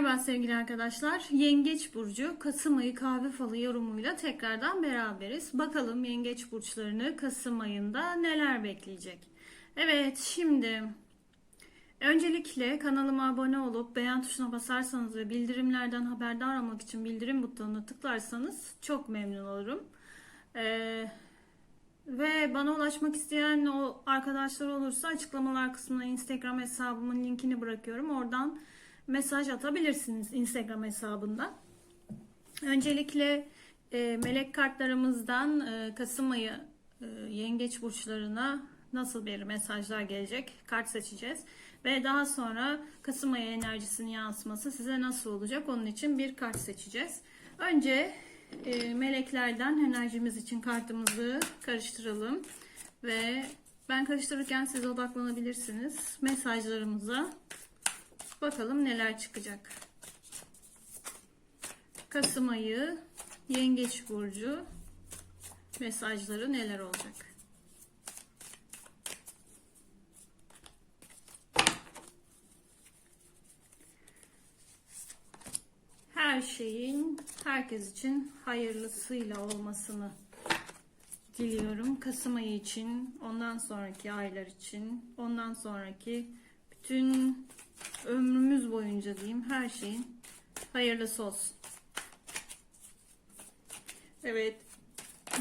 Merhaba sevgili arkadaşlar. Yengeç Burcu Kasım ayı kahve falı yorumuyla tekrardan beraberiz. Bakalım yengeç burçlarını Kasım ayında neler bekleyecek? Evet şimdi öncelikle kanalıma abone olup beğen tuşuna basarsanız ve bildirimlerden haberdar olmak için bildirim butonuna tıklarsanız çok memnun olurum. Ee, ve bana ulaşmak isteyen o arkadaşlar olursa açıklamalar kısmına Instagram hesabımın linkini bırakıyorum. Oradan mesaj atabilirsiniz Instagram hesabından. Öncelikle e, melek kartlarımızdan e, Kasım ayı e, yengeç burçlarına nasıl bir mesajlar gelecek kart seçeceğiz. Ve daha sonra Kasım ayı enerjisinin yansıması size nasıl olacak onun için bir kart seçeceğiz. Önce e, meleklerden enerjimiz için kartımızı karıştıralım. Ve ben karıştırırken siz odaklanabilirsiniz mesajlarımıza. Bakalım neler çıkacak. Kasım ayı Yengeç burcu mesajları neler olacak? Her şeyin herkes için hayırlısıyla olmasını diliyorum. Kasım ayı için, ondan sonraki aylar için, ondan sonraki bütün ömrümüz boyunca diyeyim her şeyin hayırlısı olsun. Evet.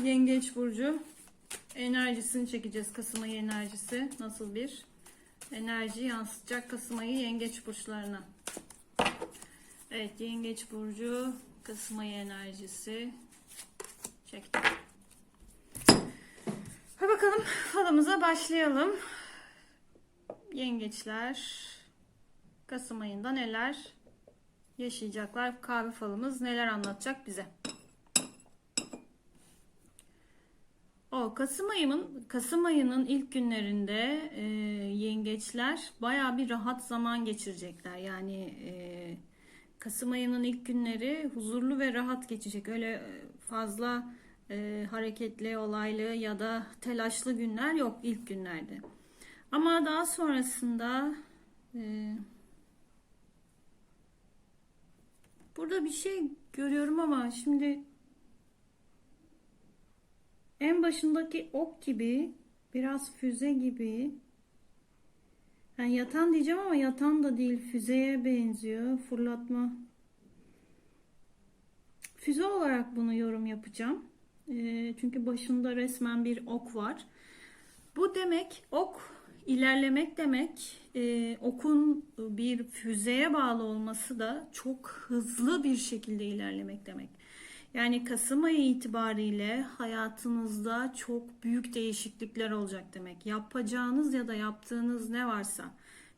Yengeç burcu enerjisini çekeceğiz. Kasım ayı enerjisi nasıl bir enerji yansıtacak Kasım ayı yengeç burçlarına. Evet, yengeç burcu Kasım ayı enerjisi çektim. Hadi bakalım falımıza başlayalım. Yengeçler Kasım ayında neler yaşayacaklar? Kahve falımız neler anlatacak bize? O Kasım ayının Kasım ayının ilk günlerinde e, yengeçler baya bir rahat zaman geçirecekler. Yani e, Kasım ayının ilk günleri huzurlu ve rahat geçecek. Öyle fazla e, hareketli, olaylı ya da telaşlı günler yok ilk günlerde. Ama daha sonrasında e, burada bir şey görüyorum ama şimdi en başındaki ok gibi biraz füze gibi yani yatan diyeceğim ama yatan da değil füzeye benziyor fırlatma. Füze olarak bunu yorum yapacağım. E, çünkü başında resmen bir ok var. Bu demek ok ilerlemek demek e, okun bir füzeye bağlı olması da çok hızlı bir şekilde ilerlemek demek. Yani Kasım ayı itibariyle hayatınızda çok büyük değişiklikler olacak demek. Yapacağınız ya da yaptığınız ne varsa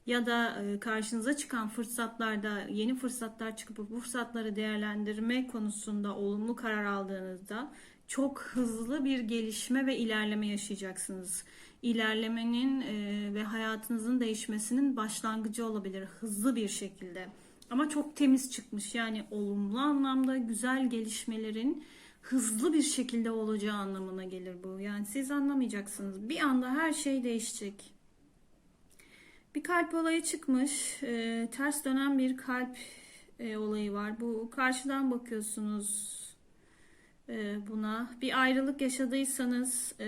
ya da e, karşınıza çıkan fırsatlarda yeni fırsatlar çıkıp bu fırsatları değerlendirme konusunda olumlu karar aldığınızda çok hızlı bir gelişme ve ilerleme yaşayacaksınız. İlerlemenin e, ve hayatınızın değişmesinin başlangıcı olabilir hızlı bir şekilde. Ama çok temiz çıkmış. Yani olumlu anlamda güzel gelişmelerin hızlı bir şekilde olacağı anlamına gelir bu. Yani siz anlamayacaksınız. Bir anda her şey değişecek. Bir kalp olayı çıkmış. E, ters dönen bir kalp e, olayı var. Bu karşıdan bakıyorsunuz e, buna. Bir ayrılık yaşadıysanız e,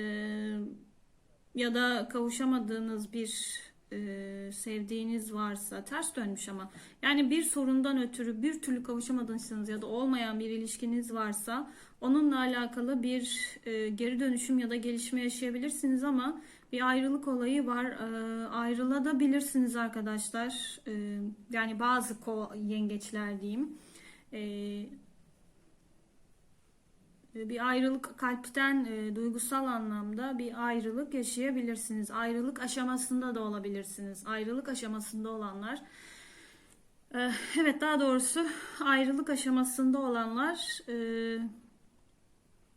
ya da kavuşamadığınız bir e, sevdiğiniz varsa ters dönmüş ama yani bir sorundan ötürü bir türlü kavuşamadıysanız ya da olmayan bir ilişkiniz varsa onunla alakalı bir e, geri dönüşüm ya da gelişme yaşayabilirsiniz ama bir ayrılık olayı var. E, ayrılabilirsiniz arkadaşlar. E, yani bazı yengeçler diyeyim. E, bir ayrılık kalpten e, duygusal anlamda bir ayrılık yaşayabilirsiniz. Ayrılık aşamasında da olabilirsiniz. Ayrılık aşamasında olanlar e, evet daha doğrusu ayrılık aşamasında olanlar e,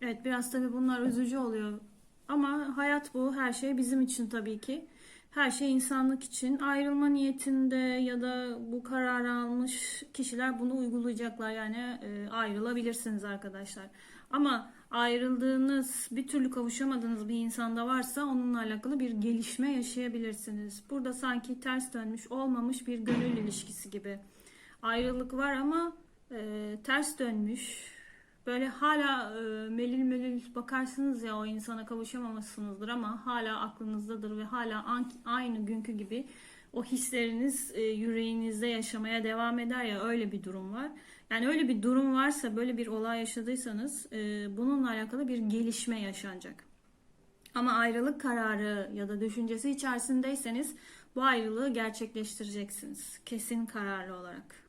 evet biraz tabii bunlar üzücü oluyor. Ama hayat bu. Her şey bizim için tabii ki. Her şey insanlık için. Ayrılma niyetinde ya da bu kararı almış kişiler bunu uygulayacaklar. Yani e, ayrılabilirsiniz arkadaşlar. Ama ayrıldığınız, bir türlü kavuşamadığınız bir insanda varsa onunla alakalı bir gelişme yaşayabilirsiniz. Burada sanki ters dönmüş, olmamış bir gönül ilişkisi gibi. ayrılık var ama e, ters dönmüş. Böyle hala e, melil melil bakarsınız ya o insana kavuşamamışsınızdır ama hala aklınızdadır ve hala aynı günkü gibi o hisleriniz e, yüreğinizde yaşamaya devam eder ya öyle bir durum var. Yani öyle bir durum varsa böyle bir olay yaşadıysanız e, bununla alakalı bir gelişme yaşanacak. Ama ayrılık kararı ya da düşüncesi içerisindeyseniz bu ayrılığı gerçekleştireceksiniz. Kesin kararlı olarak.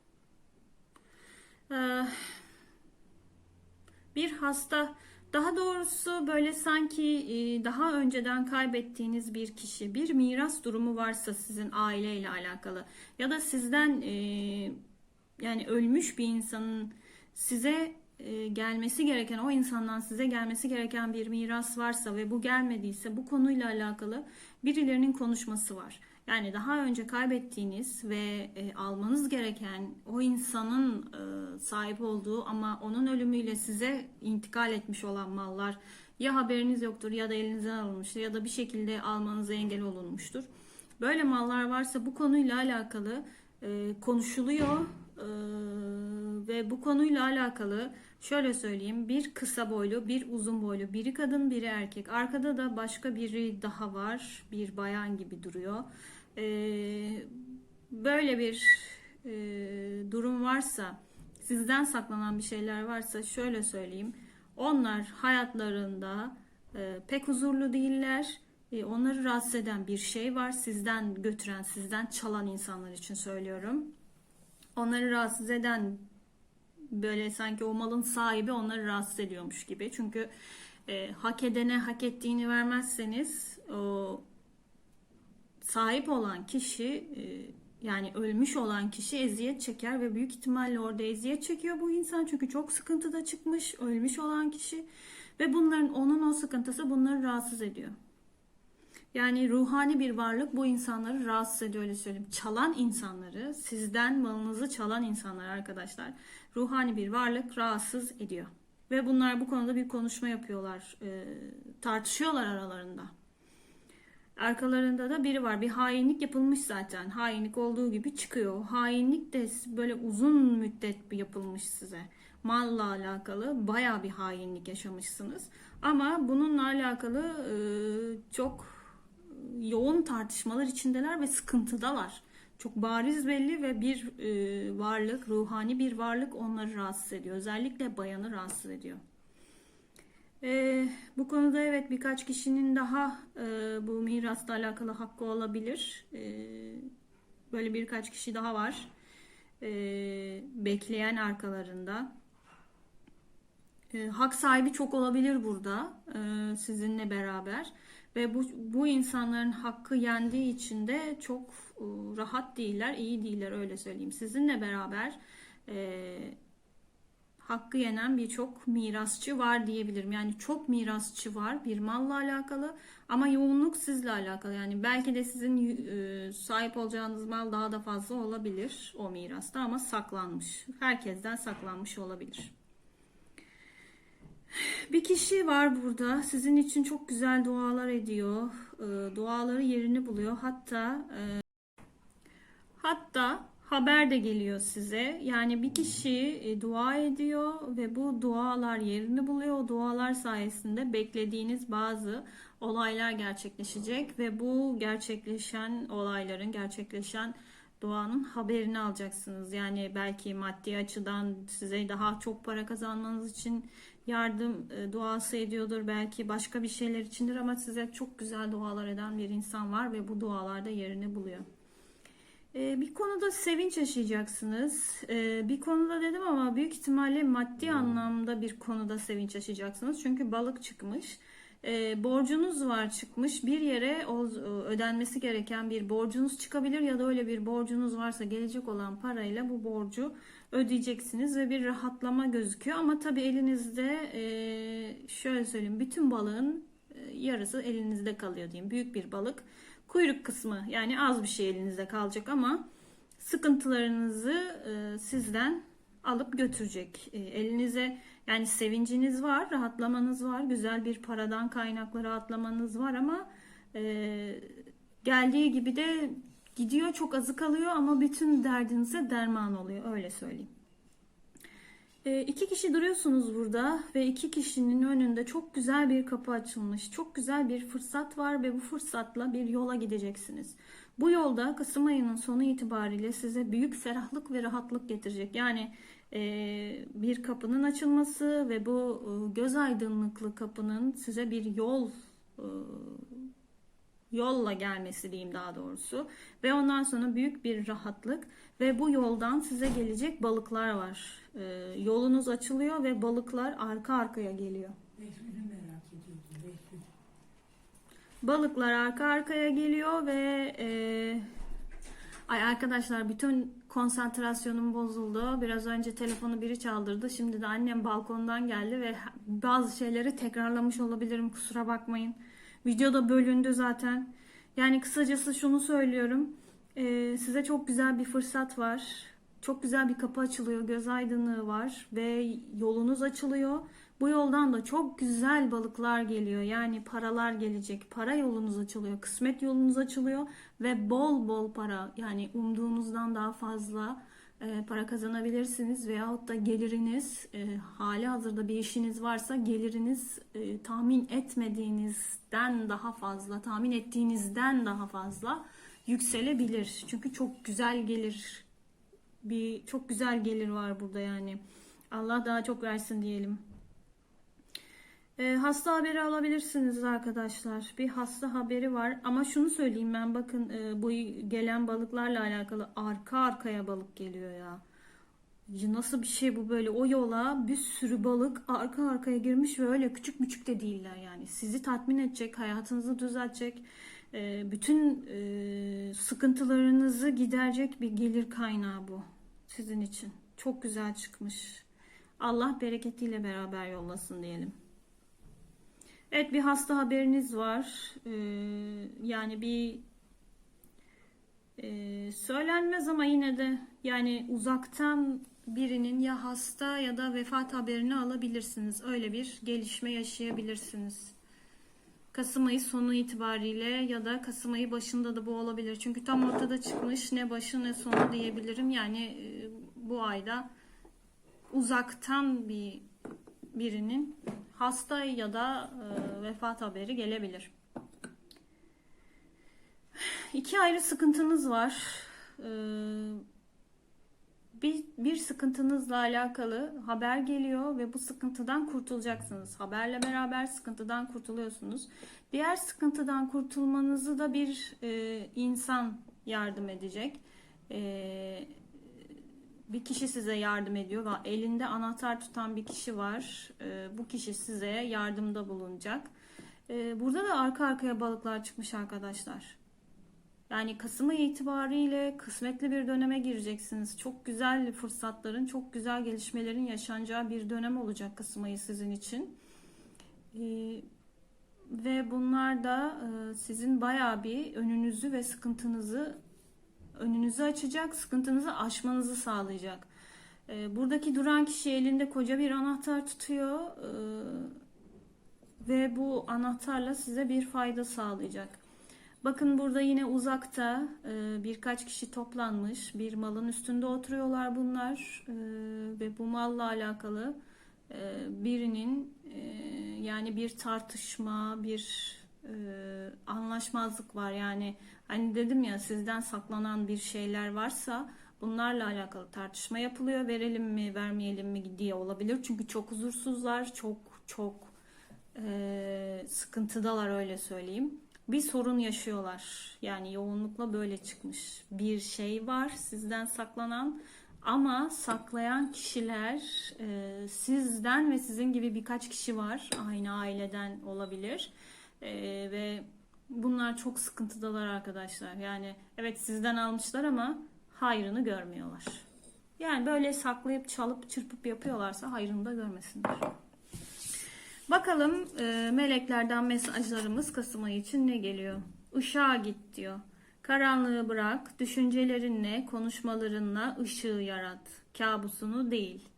Ee, bir hasta daha doğrusu böyle sanki e, daha önceden kaybettiğiniz bir kişi bir miras durumu varsa sizin aileyle alakalı ya da sizden e, yani ölmüş bir insanın size e, gelmesi gereken o insandan size gelmesi gereken bir miras varsa ve bu gelmediyse bu konuyla alakalı birilerinin konuşması var. Yani daha önce kaybettiğiniz ve e, almanız gereken o insanın e, sahip olduğu ama onun ölümüyle size intikal etmiş olan mallar ya haberiniz yoktur ya da elinizden alınmıştır ya da bir şekilde almanıza engel olunmuştur. Böyle mallar varsa bu konuyla alakalı e, konuşuluyor e, ve bu konuyla alakalı şöyle söyleyeyim bir kısa boylu bir uzun boylu biri kadın biri erkek arkada da başka biri daha var bir bayan gibi duruyor. E, böyle bir e, durum varsa sizden saklanan bir şeyler varsa şöyle söyleyeyim onlar hayatlarında e, pek huzurlu değiller. E, onları rahatsız eden bir şey var. Sizden götüren, sizden çalan insanlar için söylüyorum. Onları rahatsız eden böyle sanki o malın sahibi onları rahatsız ediyormuş gibi. Çünkü e, hak edene hak ettiğini vermezseniz o sahip olan kişi e, yani ölmüş olan kişi eziyet çeker ve büyük ihtimalle orada eziyet çekiyor bu insan çünkü çok sıkıntıda çıkmış ölmüş olan kişi ve bunların onun o sıkıntısı bunları rahatsız ediyor. Yani ruhani bir varlık bu insanları rahatsız ediyor öyle söyleyeyim. Çalan insanları, sizden malınızı çalan insanlar arkadaşlar. Ruhani bir varlık rahatsız ediyor. Ve bunlar bu konuda bir konuşma yapıyorlar, e, tartışıyorlar aralarında. Arkalarında da biri var. Bir hainlik yapılmış zaten. Hainlik olduğu gibi çıkıyor. Hainlik de böyle uzun müddet yapılmış size. Malla alakalı baya bir hainlik yaşamışsınız. Ama bununla alakalı e, çok yoğun tartışmalar içindeler ve sıkıntıdalar. Çok bariz belli ve bir e, varlık, ruhani bir varlık onları rahatsız ediyor. Özellikle bayanı rahatsız ediyor. Ee, bu konuda evet birkaç kişinin daha e, bu mirasla alakalı hakkı olabilir. Ee, böyle birkaç kişi daha var. Ee, bekleyen arkalarında. Ee, hak sahibi çok olabilir burada e, sizinle beraber. Ve bu, bu insanların hakkı yendiği için de çok e, rahat değiller, iyi değiller öyle söyleyeyim. Sizinle beraber e, hakkı yenen birçok mirasçı var diyebilirim. Yani çok mirasçı var bir malla alakalı ama yoğunluk sizle alakalı. Yani belki de sizin e, sahip olacağınız mal daha da fazla olabilir o mirasta ama saklanmış. Herkesten saklanmış olabilir. Bir kişi var burada. Sizin için çok güzel dualar ediyor. E, duaları yerini buluyor. Hatta e, hatta haber de geliyor size. Yani bir kişi e, dua ediyor ve bu dualar yerini buluyor. O dualar sayesinde beklediğiniz bazı olaylar gerçekleşecek ve bu gerçekleşen olayların, gerçekleşen duanın haberini alacaksınız. Yani belki maddi açıdan size daha çok para kazanmanız için yardım e, duası ediyordur. Belki başka bir şeyler içindir ama size çok güzel dualar eden bir insan var ve bu dualarda yerini buluyor. Ee, bir konuda sevinç yaşayacaksınız. Ee, bir konuda dedim ama büyük ihtimalle maddi anlamda bir konuda sevinç yaşayacaksınız. Çünkü balık çıkmış. Ee, borcunuz var çıkmış. Bir yere ödenmesi gereken bir borcunuz çıkabilir ya da öyle bir borcunuz varsa gelecek olan parayla bu borcu ödeyeceksiniz ve bir rahatlama gözüküyor. Ama tabii elinizde şöyle söyleyeyim bütün balığın yarısı elinizde kalıyor diyeyim. Büyük bir balık kuyruk kısmı yani az bir şey elinizde kalacak ama sıkıntılarınızı e, sizden alıp götürecek. E, elinize yani sevinciniz var, rahatlamanız var, güzel bir paradan kaynaklı rahatlamanız var ama e, geldiği gibi de gidiyor çok azı kalıyor ama bütün derdinize derman oluyor öyle söyleyeyim. E, iki kişi duruyorsunuz burada ve iki kişinin önünde çok güzel bir kapı açılmış. Çok güzel bir fırsat var ve bu fırsatla bir yola gideceksiniz. Bu yolda Kasım ayının sonu itibariyle size büyük ferahlık ve rahatlık getirecek. Yani e, bir kapının açılması ve bu e, göz aydınlıklı kapının size bir yol e, yolla gelmesi diyeyim daha doğrusu ve ondan sonra büyük bir rahatlık ve bu yoldan size gelecek balıklar var. E, yolunuz açılıyor ve balıklar arka arkaya geliyor. Merak ediyordum. Balıklar arka arkaya geliyor ve e, ay arkadaşlar bütün konsantrasyonum bozuldu. Biraz önce telefonu biri çaldırdı. Şimdi de annem balkondan geldi ve bazı şeyleri tekrarlamış olabilirim. Kusura bakmayın. Videoda bölündü zaten. Yani kısacası şunu söylüyorum. E, size çok güzel bir fırsat var. Çok güzel bir kapı açılıyor. Göz aydınlığı var ve yolunuz açılıyor. Bu yoldan da çok güzel balıklar geliyor. Yani paralar gelecek. Para yolunuz açılıyor. Kısmet yolunuz açılıyor ve bol bol para yani umduğunuzdan daha fazla e, para kazanabilirsiniz veyahut da geliriniz e, hali hazırda bir işiniz varsa geliriniz e, tahmin etmediğinizden daha fazla, tahmin ettiğinizden daha fazla yükselebilir. Çünkü çok güzel gelir bir çok güzel gelir var burada yani. Allah daha çok versin diyelim. E, hasta haberi alabilirsiniz arkadaşlar. Bir hasta haberi var ama şunu söyleyeyim ben bakın e, bu gelen balıklarla alakalı arka arkaya balık geliyor ya. Nasıl bir şey bu böyle o yola bir sürü balık arka arkaya girmiş ve öyle küçük küçük de değiller yani. Sizi tatmin edecek, hayatınızı düzeltecek, bütün e, sıkıntılarınızı giderecek bir gelir kaynağı bu sizin için. Çok güzel çıkmış. Allah bereketiyle beraber yollasın diyelim. Evet bir hasta haberiniz var. Ee, yani bir e, söylenmez ama yine de yani uzaktan birinin ya hasta ya da vefat haberini alabilirsiniz. Öyle bir gelişme yaşayabilirsiniz. Kasım ayı sonu itibariyle ya da Kasım ayı başında da bu olabilir. Çünkü tam ortada çıkmış ne başı ne sonu diyebilirim. Yani e, bu ayda uzaktan bir birinin hasta ya da e, vefat haberi gelebilir. İki ayrı sıkıntınız var. E, bir, bir sıkıntınızla alakalı haber geliyor ve bu sıkıntıdan kurtulacaksınız. Haberle beraber sıkıntıdan kurtuluyorsunuz. Diğer sıkıntıdan kurtulmanızı da bir e, insan yardım edecek. E, bir kişi size yardım ediyor ve elinde anahtar tutan bir kişi var. E, bu kişi size yardımda bulunacak. E, burada da arka arkaya balıklar çıkmış arkadaşlar. Yani Kasım ayı itibariyle kısmetli bir döneme gireceksiniz. Çok güzel fırsatların, çok güzel gelişmelerin yaşanacağı bir dönem olacak Kasım ayı sizin için. E, ve bunlar da e, sizin bayağı bir önünüzü ve sıkıntınızı önünüzü açacak, sıkıntınızı aşmanızı sağlayacak. E, buradaki duran kişi elinde koca bir anahtar tutuyor e, ve bu anahtarla size bir fayda sağlayacak. Bakın burada yine uzakta e, birkaç kişi toplanmış. Bir malın üstünde oturuyorlar bunlar e, ve bu malla alakalı e, birinin yani bir tartışma, bir anlaşmazlık var. Yani hani dedim ya sizden saklanan bir şeyler varsa bunlarla alakalı tartışma yapılıyor. Verelim mi, vermeyelim mi diye olabilir. Çünkü çok huzursuzlar, çok çok sıkıntıdalar öyle söyleyeyim bir sorun yaşıyorlar. Yani yoğunlukla böyle çıkmış. Bir şey var sizden saklanan ama saklayan kişiler e, sizden ve sizin gibi birkaç kişi var. Aynı aileden olabilir. E, ve bunlar çok sıkıntıdalar arkadaşlar. Yani evet sizden almışlar ama hayrını görmüyorlar. Yani böyle saklayıp çalıp çırpıp yapıyorlarsa hayrını da görmesinler. Bakalım e, meleklerden mesajlarımız Kasım ayı için ne geliyor? Işığa git diyor. Karanlığı bırak, düşüncelerinle, konuşmalarınla ışığı yarat. Kabusunu değil.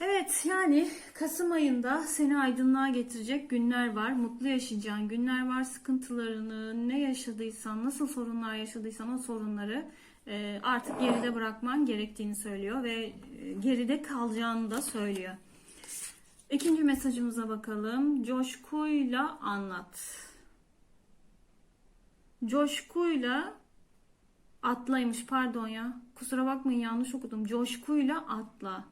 Evet yani Kasım ayında seni aydınlığa getirecek günler var. Mutlu yaşayacağın günler var. Sıkıntılarını ne yaşadıysan, nasıl sorunlar yaşadıysan o sorunları e, artık geride bırakman gerektiğini söylüyor ve e, geride kalacağını da söylüyor. İkinci mesajımıza bakalım. Coşkuyla anlat. Coşkuyla atlaymış pardon ya. Kusura bakmayın yanlış okudum. Coşkuyla atla.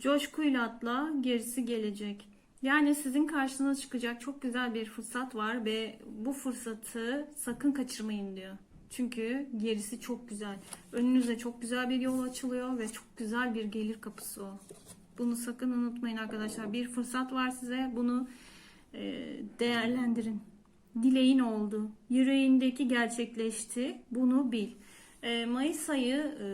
Coşkuyla atla, gerisi gelecek. Yani sizin karşınıza çıkacak çok güzel bir fırsat var ve bu fırsatı sakın kaçırmayın diyor. Çünkü gerisi çok güzel. Önünüze çok güzel bir yol açılıyor ve çok güzel bir gelir kapısı o. Bunu sakın unutmayın arkadaşlar. Bir fırsat var size. Bunu e, değerlendirin. Dileğin oldu. Yüreğindeki gerçekleşti. Bunu bil. E, Mayıs ayı e,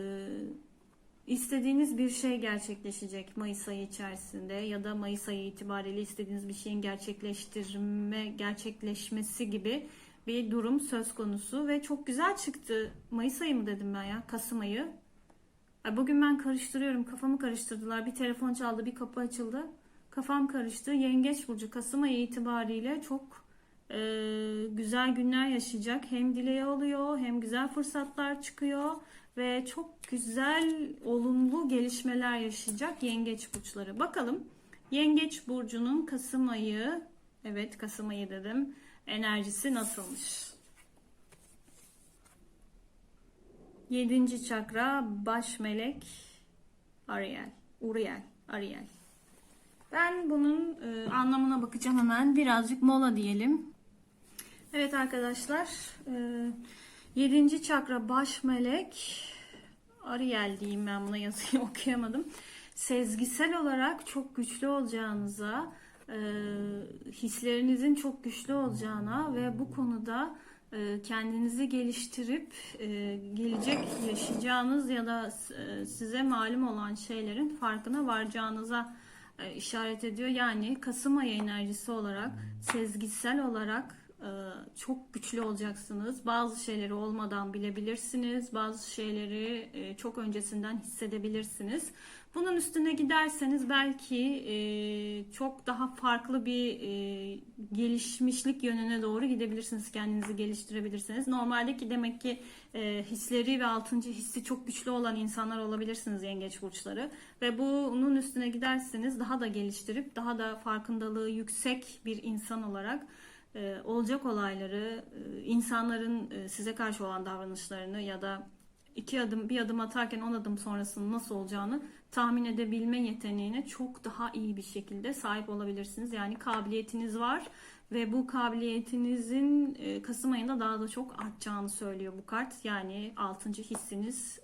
İstediğiniz bir şey gerçekleşecek Mayıs ayı içerisinde ya da Mayıs ayı itibariyle istediğiniz bir şeyin gerçekleştirme, gerçekleşmesi gibi bir durum söz konusu ve çok güzel çıktı. Mayıs ayı mı dedim ben ya? Kasım ayı. Bugün ben karıştırıyorum. Kafamı karıştırdılar. Bir telefon çaldı, bir kapı açıldı. Kafam karıştı. Yengeç burcu Kasım ayı itibariyle çok e, güzel günler yaşayacak. Hem dileği oluyor, hem güzel fırsatlar çıkıyor ve çok güzel olumlu gelişmeler yaşayacak yengeç burçları. Bakalım yengeç burcunun Kasım ayı, evet Kasım ayı dedim, enerjisi nasılmış? Yedinci çakra baş melek Ariel, Uriel, Ariel. Ben bunun e, anlamına bakacağım hemen. Birazcık mola diyelim. Evet arkadaşlar. E, yedinci çakra baş melek Ariel diyeyim ben buna yazıyı okuyamadım. Sezgisel olarak çok güçlü olacağınıza, e, hislerinizin çok güçlü olacağına ve bu konuda kendinizi geliştirip e, gelecek yaşayacağınız ya da e, size malum olan şeylerin farkına varacağınıza e, işaret ediyor. Yani Kasım ayı enerjisi olarak sezgisel olarak e, çok güçlü olacaksınız. Bazı şeyleri olmadan bilebilirsiniz. Bazı şeyleri e, çok öncesinden hissedebilirsiniz. Bunun üstüne giderseniz belki e, çok daha farklı bir gelişmişlik yönüne doğru gidebilirsiniz. Kendinizi geliştirebilirsiniz. Normaldeki demek ki hisleri ve altıncı hissi çok güçlü olan insanlar olabilirsiniz yengeç burçları. Ve bunun üstüne giderseniz daha da geliştirip daha da farkındalığı yüksek bir insan olarak e, olacak olayları, e, insanların e, size karşı olan davranışlarını ya da iki adım bir adım atarken on adım sonrasının nasıl olacağını tahmin edebilme yeteneğine çok daha iyi bir şekilde sahip olabilirsiniz. Yani kabiliyetiniz var ve bu kabiliyetinizin Kasım ayında daha da çok artacağını söylüyor bu kart. Yani altıncı hissiniz,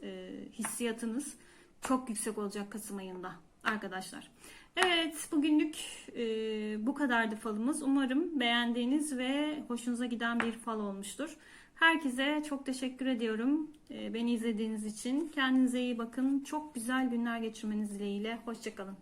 hissiyatınız çok yüksek olacak Kasım ayında arkadaşlar. Evet bugünlük e, bu kadardı falımız. Umarım beğendiğiniz ve hoşunuza giden bir fal olmuştur. Herkese çok teşekkür ediyorum e, beni izlediğiniz için. Kendinize iyi bakın. Çok güzel günler geçirmeniz dileğiyle. Hoşçakalın.